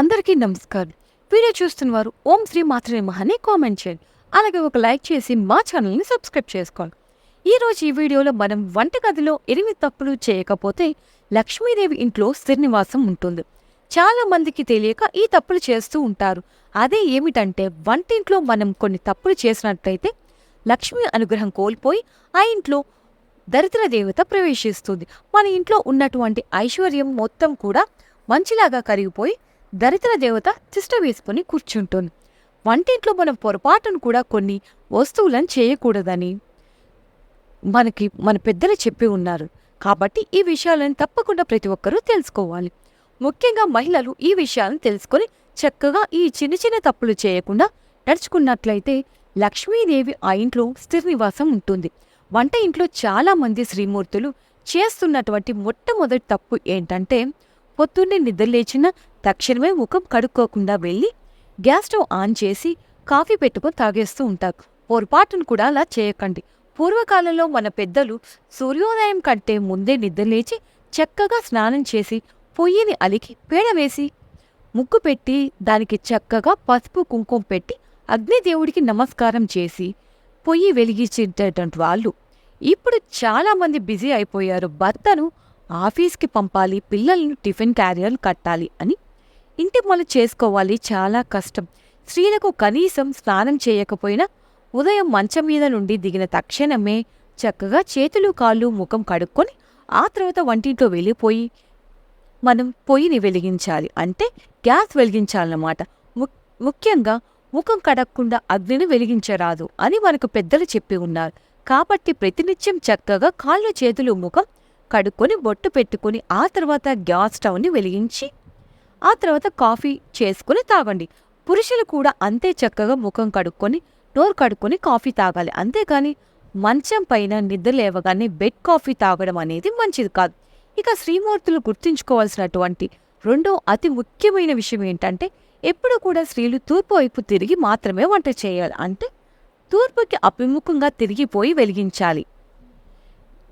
అందరికీ నమస్కారం. వీడియో చూస్తున్న వారు ఓం శ్రీ మాత్రమే మహని కామెంట్ చేయండి. అలాగే ఒక లైక్ చేసి మా ఛానల్ని సబ్స్క్రైబ్ చేసుకోండి. ఈరోజు ఈ వీడియోలో మనం వంటగదిలో ఎనిమిది తప్పులు చేయకపోతే లక్ష్మీదేవి ఇంట్లో శ్రీనివాసం ఉంటుంది. చాలా మందికి తెలియక ఈ తప్పులు చేస్తూ ఉంటారు. అదే ఏమిటంటే వంటింట్లో మనం కొన్ని తప్పులు చేసినట్లయితే లక్ష్మీ అనుగ్రహం కోల్పోయి ఆ ఇంట్లో దరిద్ర దేవత ప్రవేశిస్తుంది. మన ఇంట్లో ఉన్నటువంటి ఐశ్వర్యం మొత్తం కూడా మంచిలాగా కరిగిపోయి దరిద్ర దేవత తిష్ట వేసుకొని కూర్చుంటుంది. వంటింట్లో మనం పొరపాటును కూడా కొన్ని వస్తువులను చేయకూడదని మనకి మన పెద్దలు చెప్పి ఉన్నారు. కాబట్టి ఈ విషయాలను తప్పకుండా ప్రతి ఒక్కరూ తెలుసుకోవాలి. ముఖ్యంగా మహిళలు ఈ విషయాలను తెలుసుకొని చక్కగా ఈ చిన్న చిన్న తప్పులు చేయకుండా నడుచుకున్నట్లయితే లక్ష్మీదేవి ఆ ఇంట్లో స్థిర నివాసం ఉంటుంది. వంట ఇంట్లో చాలామంది శ్రీమూర్తులు చేస్తున్నటువంటి మొట్టమొదటి తప్పు ఏంటంటే పొద్దున్నే నిద్రలేచిన తక్షణమే ముఖం కడుక్కోకుండా వెళ్ళి గ్యాస్ స్టవ్ ఆన్ చేసి కాఫీ పెట్టుకొని తాగేస్తూ ఉంటారు. పొరపాటును కూడా అలా చేయకండి. పూర్వకాలంలో మన పెద్దలు సూర్యోదయం కంటే ముందే నిద్రలేచి చక్కగా స్నానం చేసి పొయ్యిని అలికి పేడ వేసి ముగ్గు పెట్టి దానికి చక్కగా పసుపు కుంకుమ పెట్టి అగ్నిదేవుడికి నమస్కారం చేసి పొయ్యి వెలిగించేటటువంటి వాళ్ళు ఇప్పుడు చాలామంది బిజీ అయిపోయారు. భర్తను ఆఫీస్కి పంపాలి పిల్లలను టిఫిన్ క్యారియర్లు కట్టాలి అని ఇంటి పనులు చేసుకోవాలి చాలా కష్టం. స్త్రీలకు కనీసం స్నానం చేయకపోయినా ఉదయం మంచం మీద నుండి దిగిన తక్షణమే చక్కగా చేతులు కాళ్ళు ముఖం కడుక్కొని ఆ తర్వాత వంటింట్లో వెళ్ళిపోయి మనం పొయ్యిని వెలిగించాలి. అంటే గ్యాస్ వెలిగించాలన్నమాట. ముఖ్యంగా ముఖం కడక్కుండా అగ్నిని వెలిగించరాదు అని మనకు పెద్దలు చెప్పి ఉన్నారు. కాబట్టి ప్రతినిత్యం చక్కగా కాళ్ళు చేతులు ముఖం కడుక్కొని బొట్టు పెట్టుకొని ఆ తర్వాత గ్యాస్ స్టవ్ని వెలిగించి ఆ తర్వాత కాఫీ చేసుకుని తాగండి. పురుషులు కూడా అంతే చక్కగా ముఖం కడుక్కొని నోరు కడుక్కొని కాఫీ తాగాలి. అంతేకాని మంచం పైన నిద్ర లేవగానే బెడ్ కాఫీ తాగడం అనేది మంచిది కాదు. ఇక శ్రీమూర్తులు గుర్తుంచుకోవాల్సినటువంటి రెండో అతి ముఖ్యమైన విషయం ఏంటంటే ఎప్పుడు కూడా స్త్రీలు తూర్పు వైపు తిరిగి మాత్రమే వంట చేయాలి. అంటే తూర్పుకి అభిముఖంగా తిరిగిపోయి వెలిగించాలి.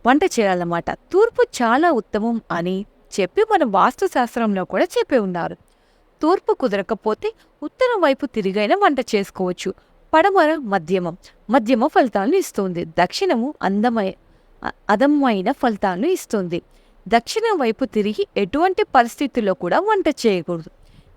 వంట చేయాలన్నమాట. తూర్పు చాలా ఉత్తమం అని చెప్పి మన వాస్తుశాస్త్రంలో కూడా చెప్పి ఉన్నారు. తూర్పు కుదరకపోతే ఉత్తరం వైపు తిరిగైన వంట చేసుకోవచ్చు. పడమర మధ్యమం. మధ్యమ ఫలితాలను ఇస్తుంది. దక్షిణము అందమై అ- అదమైన ఫలితాలను ఇస్తుంది. దక్షిణం వైపు తిరిగి ఎటువంటి పరిస్థితుల్లో కూడా వంట చేయకూడదు.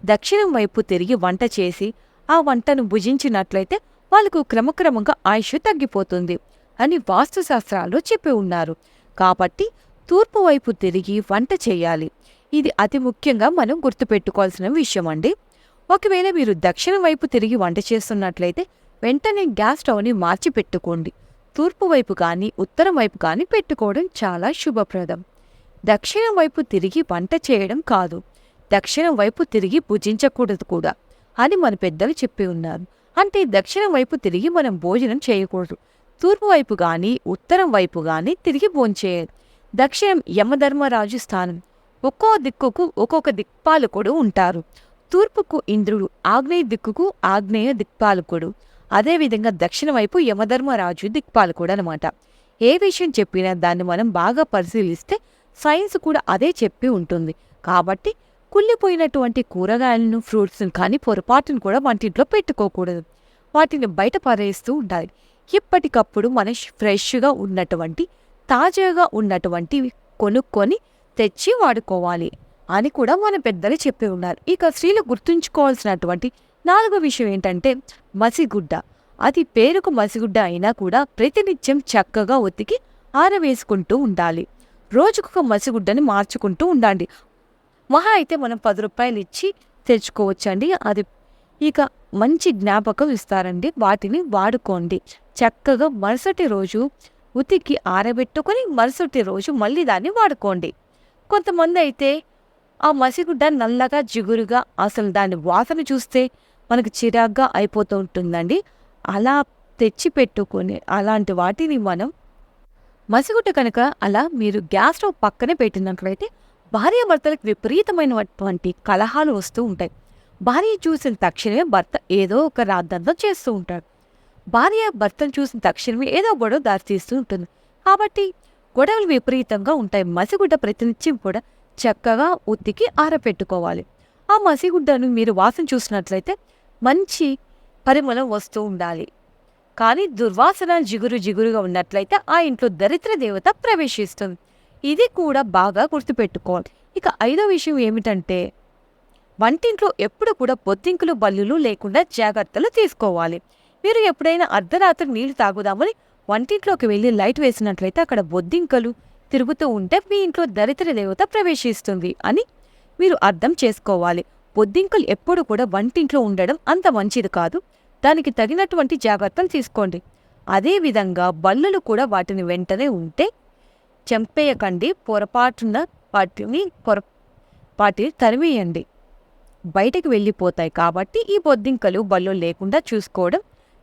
దక్షిణం వైపు తిరిగి వంట చేసి ఆ వంటను భుజించినట్లయితే వాళ్ళకు క్రమక్రమంగా ఆయుష్ తగ్గిపోతుంది అని వాస్తుశాస్త్రాల్లో చెప్పి ఉన్నారు. కాబట్టి తూర్పు వైపు తిరిగి వంట చేయాలి. ఇది అతి ముఖ్యంగా మనం గుర్తుపెట్టుకోవాల్సిన విషయం అండి ఒకవేళ మీరు దక్షిణం వైపు తిరిగి వంట చేస్తున్నట్లయితే వెంటనే గ్యాస్ స్టవ్ని మార్చి పెట్టుకోండి తూర్పు వైపు కానీ ఉత్తరం వైపు కానీ పెట్టుకోవడం చాలా శుభప్రదం. దక్షిణం వైపు తిరిగి వంట చేయడం కాదు. దక్షిణం వైపు తిరిగి భుజించకూడదు కూడా. అని మన పెద్దలు చెప్పి ఉన్నారు. అంటే దక్షిణం వైపు తిరిగి మనం భోజనం చేయకూడదు. తూర్పు వైపు కానీ ఉత్తరం వైపు కానీ తిరిగి భోంచేయదు దక్షిణం యమధర్మరాజు స్థానం. ఒక్కో దిక్కుకు ఒక్కొక్క దిక్పాలకుడు ఉంటారు. తూర్పుకు ఇంద్రుడు ఆగ్నేయ దిక్కుకు ఆగ్నేయ దిక్పాలకుడు. అదేవిధంగా దక్షిణ వైపు యమధర్మరాజు దిక్పాలకుడు అనమాట ఏ విషయం చెప్పినా దాన్ని మనం బాగా పరిశీలిస్తే సైన్స్ కూడా అదే చెప్పి ఉంటుంది. కాబట్టి కుళ్ళిపోయినటువంటి కూరగాయలను ఫ్రూట్స్ను కానీ పొరపాటును కూడా వంటింట్లో పెట్టుకోకూడదు. వాటిని బయట పరేస్తూ ఉండాలి. ఎప్పటికప్పుడు మన ఫ్రెష్గా ఉన్నటువంటి తాజాగా ఉన్నటువంటివి కొనుక్కొని తెచ్చి వాడుకోవాలి అని కూడా మన పెద్దలు చెప్పి ఉన్నారు. ఇక స్త్రీలు గుర్తుంచుకోవాల్సినటువంటి నాలుగో విషయం ఏంటంటే మసిగుడ్డ. అది పేరుకు మసిగుడ్డ అయినా కూడా ప్రతినిత్యం చక్కగా ఒత్తికి ఆరవేసుకుంటూ ఉండాలి. రోజుకొక మసిగుడ్డని మార్చుకుంటూ ఉండండి. మహా అయితే మనం పది రూపాయలు ఇచ్చి తెచ్చుకోవచ్చండి. అది ఇక మంచి జ్ఞాపకం ఇస్తారండి. వాటిని వాడుకోండి. చక్కగా మరుసటి రోజు ఉతికి ఆరబెట్టుకొని మరుసటి రోజు మళ్ళీ దాన్ని వాడుకోండి. కొంతమంది అయితే ఆ మసిగుడ్డ నల్లగా జిగురుగా అసలు దాని వాసన చూస్తే మనకు చిరాగ్గా అయిపోతూ ఉంటుందండి. అలా తెచ్చి పెట్టుకొని అలాంటి వాటిని మనం మసిగుడ్డ కనుక అలా మీరు గ్యాస్ స్టవ్ పక్కనే పెట్టినట్లయితే భార్యాభర్తలకు విపరీతమైనటువంటి కలహాలు వస్తూ ఉంటాయి. భార్య చూసిన తక్షణమే భర్త ఏదో ఒక రాద్దంతం చేస్తూ ఉంటాడు. భార్య భర్తను చూసిన తక్షణమే ఏదో గొడవ దారితీస్తూ ఉంటుంది. కాబట్టి గొడవలు విపరీతంగా ఉంటాయి. మసిగుడ్డ ప్రతినిత్యం కూడా చక్కగా ఉత్తికి ఆరపెట్టుకోవాలి. ఆ మసిగుడ్డను మీరు వాసన చూసినట్లయితే మంచి పరిమళం వస్తూ ఉండాలి. కానీ దుర్వాసన జిగురు జిగురుగా ఉన్నట్లయితే ఆ ఇంట్లో దరిద్ర దేవత ప్రవేశిస్తుంది. ఇది కూడా బాగా గుర్తుపెట్టుకోవాలి. ఇక ఐదో విషయం ఏమిటంటే వంటింట్లో ఎప్పుడు కూడా బొద్దింకులు బల్లులు లేకుండా జాగ్రత్తలు తీసుకోవాలి. మీరు ఎప్పుడైనా అర్ధరాత్రి నీళ్ళు తాగుదామని వంటింట్లోకి వెళ్ళి లైట్ వేసినట్లయితే అక్కడ బొద్దింకలు తిరుగుతూ ఉంటే మీ ఇంట్లో దరిద్ర దేవత ప్రవేశిస్తుంది అని మీరు అర్థం చేసుకోవాలి. బొద్దింకలు ఎప్పుడు కూడా వంటింట్లో ఉండడం అంత మంచిది కాదు. దానికి తగినటువంటి జాగ్రత్తలు తీసుకోండి. అదేవిధంగా బల్లులు కూడా వాటిని వెంటనే ఉంటే చంపేయకండి. పొరపాటున వాటిని పొర వాటిని తరిమేయండి. బయటకు వెళ్ళిపోతాయి కాబట్టి ఈ బొద్దింకలు బల్లో లేకుండా చూసుకోవడం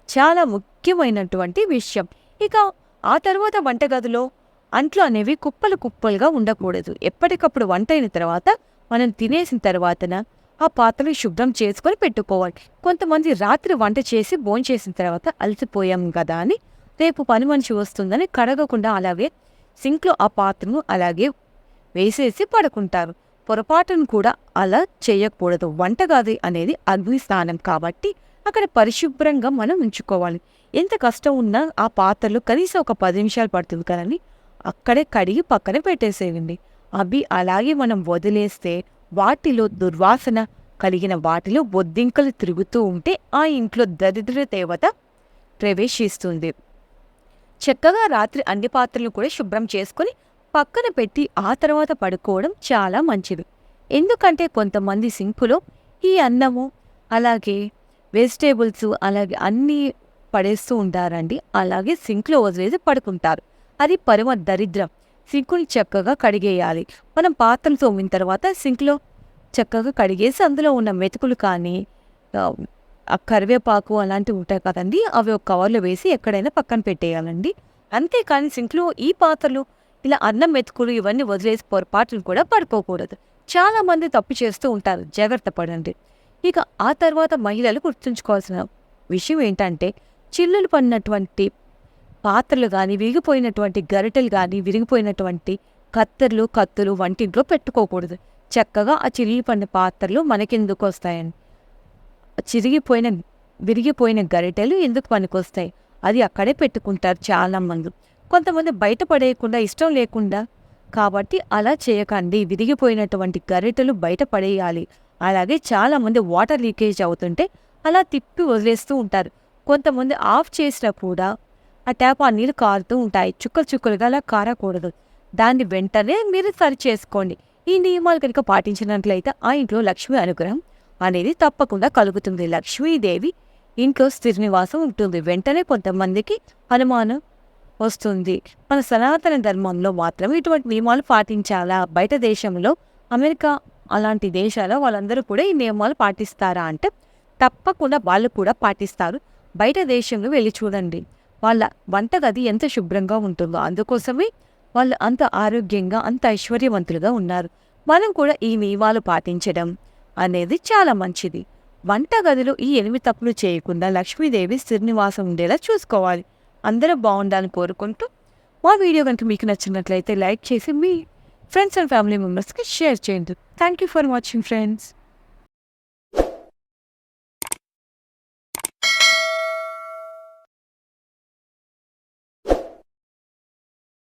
చాలా ముఖ్యమైనటువంటి విషయం. ఇక ఆ తర్వాత వంటగదిలో అంట్లు అనేవి కుప్పలు కుప్పలుగా ఉండకూడదు. ఎప్పటికప్పుడు వంట అయిన తర్వాత మనం తినేసిన తర్వాతన ఆ పాత్రలు శుభ్రం చేసుకొని పెట్టుకోవాలి. కొంతమంది రాత్రి వంట చేసి భోంచేసిన తర్వాత అలసిపోయాం కదా అని రేపు పని మనిషి వస్తుందని కడగకుండా అలాగే సింక్లో ఆ పాత్రను అలాగే వేసేసి పడుకుంటారు. పొరపాటును కూడా అలా చేయకూడదు. వంటగది అనేది అగ్ని స్థానం కాబట్టి అక్కడ పరిశుభ్రంగా మనం ఉంచుకోవాలి. ఎంత కష్టం ఉన్నా ఆ పాత్రలు కనీసం ఒక పది నిమిషాలు పడుతుంది కదండి. అక్కడే కడిగి పక్కన పెట్టేసేయండి. అవి అలాగే మనం వదిలేస్తే వాటిలో దుర్వాసన కలిగిన వాటిలో బొద్దింకలు తిరుగుతూ ఉంటే ఆ ఇంట్లో దరిద్ర దేవత ప్రవేశిస్తుంది. చక్కగా రాత్రి అన్ని పాత్రలు కూడా శుభ్రం చేసుకొని పక్కన పెట్టి ఆ తర్వాత పడుకోవడం చాలా మంచిది. ఎందుకంటే కొంతమంది సింపులో ఈ అన్నము అలాగే వెజిటేబుల్స్ అలాగే అన్నీ పడేస్తూ ఉంటారండి. అలాగే సింక్లో వదిలేసి పడుకుంటారు. అది పరమ దరిద్రం. సింకుని చక్కగా కడిగేయాలి. మనం పాత్రలు తోమిన తర్వాత సింక్లో చక్కగా కడిగేసి అందులో ఉన్న మెతుకులు కానీ ఆ, కరివేపాకు అలాంటివి ఉంటాయి కదండి అవి ఒక కవర్లో వేసి ఎక్కడైనా పక్కన పెట్టేయాలండి. అంతేకాని సింక్లో ఈ పాత్రలు ఇలా అన్నం మెతుకులు ఇవన్నీ వదిలేసి పొరపాట్లు కూడా పడుకోకూడదు. చాలామంది తప్పు చేస్తూ ఉంటారు. జాగ్రత్త పడండి. ఇక ఆ తర్వాత మహిళలు గుర్తుంచుకోవాల్సిన విషయం ఏంటంటే చిల్లులు పడినటువంటి పాత్రలు కానీ విరిగిపోయినటువంటి గరిటెలు కానీ విరిగిపోయినటువంటి కత్తెరలు కత్తులు వంటింట్లో పెట్టుకోకూడదు. చక్కగా ఆ చిరిగిపడిన పాత్రలు మనకెందుకు వస్తాయండి చిరిగిపోయిన విరిగిపోయిన గరిటెలు ఎందుకు పనికొస్తాయి? అది అక్కడే పెట్టుకుంటారు చాలా మంది. కొంతమంది బయట పడేయకుండా ఇష్టం లేకుండా కాబట్టి అలా చేయకండి. విరిగిపోయినటువంటి గరిటెలు బయట పడేయాలి. అలాగే చాలామంది వాటర్ లీకేజ్ అవుతుంటే అలా తిప్పి వదిలేస్తూ ఉంటారు. కొంతమంది ఆఫ్ చేసినా కూడా ఆ ట్యాప్ ఆ నీళ్ళు కారుతూ ఉంటాయి. చుక్కలు చుక్కలుగా అలా కారకూడదు. దాన్ని వెంటనే మీరు సరి చేసుకోండి ఈ నియమాలు కనుక పాటించినట్లయితే ఆ ఇంట్లో లక్ష్మి అనుగ్రహం అనేది తప్పకుండా కలుగుతుంది. లక్ష్మీదేవి ఇంట్లో స్థిర నివాసం ఉంటుంది. వెంటనే కొంతమందికి అనుమానం వస్తుంది. మన సనాతన ధర్మంలో మాత్రం ఇటువంటి నియమాలు పాటించాలా? బయట దేశంలో అమెరికా అలాంటి దేశాల్లో వాళ్ళందరూ కూడా ఈ నియమాలు పాటిస్తారా అంటే తప్పకుండా వాళ్ళు కూడా పాటిస్తారు. బయట దేశంలో వెళ్ళి చూడండి. వాళ్ళ వంటగది ఎంత శుభ్రంగా ఉంటుందో. అందుకోసమే వాళ్ళు అంత ఆరోగ్యంగా అంత ఐశ్వర్యవంతులుగా ఉన్నారు. మనం కూడా ఈ నియమాలు పాటించడం అనేది చాలా మంచిది. వంటగదిలో ఈ ఎనిమిది తప్పులు చేయకుండా లక్ష్మీదేవి శ్రీనివాసం ఉండేలా చూసుకోవాలి. అందరూ బాగుండాలని కోరుకుంటూ మా వీడియో కనుక మీకు నచ్చినట్లయితే లైక్ చేసి మీ ఫ్రెండ్స్ అండ్ ఫ్యామిలీ మెంబర్స్కి షేర్ చేయండి. Thank you for watching friends